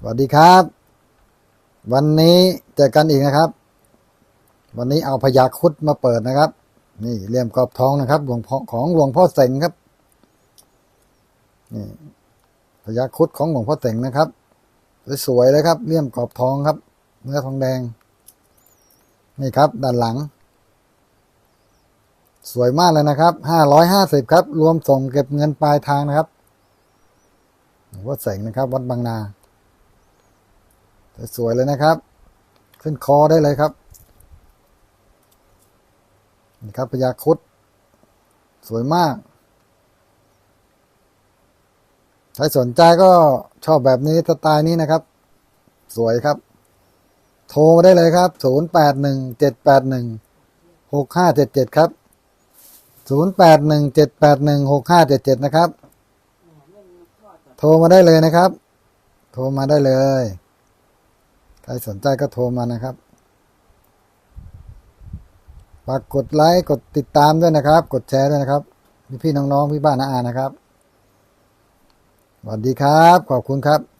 สวัสดีครับ วันนี้เจอกันอีกนะครับ วันนี้เอาพยาคุดมาเปิดนะครับ นี่เลี่ยมกรอบทองนะครับหลวงพ่อของหลวงพ่อเสงครับนี่พยาคุดของหลวงพ่อเสงนะครับสวยๆเลยครับเลี่ยมกรอบทองครับ เนื้อทองแดง นี่ครับ ด้านหลัง สวยมากเลยนะครับห้าร้อยห้าสิบครับ รวมส่งเก็บเงินปลายทางนะครับหลวงพ่อเสงนะครับ วัดบางนา สวยๆเลยนะครับ ขึ้นคอได้เลยครับนี่ครับพญาครุดสวยมาก ใครสนใจก็ชอบแบบนี้สไตล์นี้นะครับ สวยครับ โทรมาได้เลยครับ 0 8 1 7 8 1 6 5 7 7 ครับ 0 8 1 7 8 1 6 5 7 7 นะครับ โทรมาได้เลยนะครับ โทรมาได้เลย ครสนใจก็โทรมานะครับฝากกดไลค์กดติดตามด้วยนะครับ กดแชร์ด้วยนะครับ พี่ๆน้องๆพี่บ้านน้าอานะครับสวัสดีครับ ขอบคุณครับ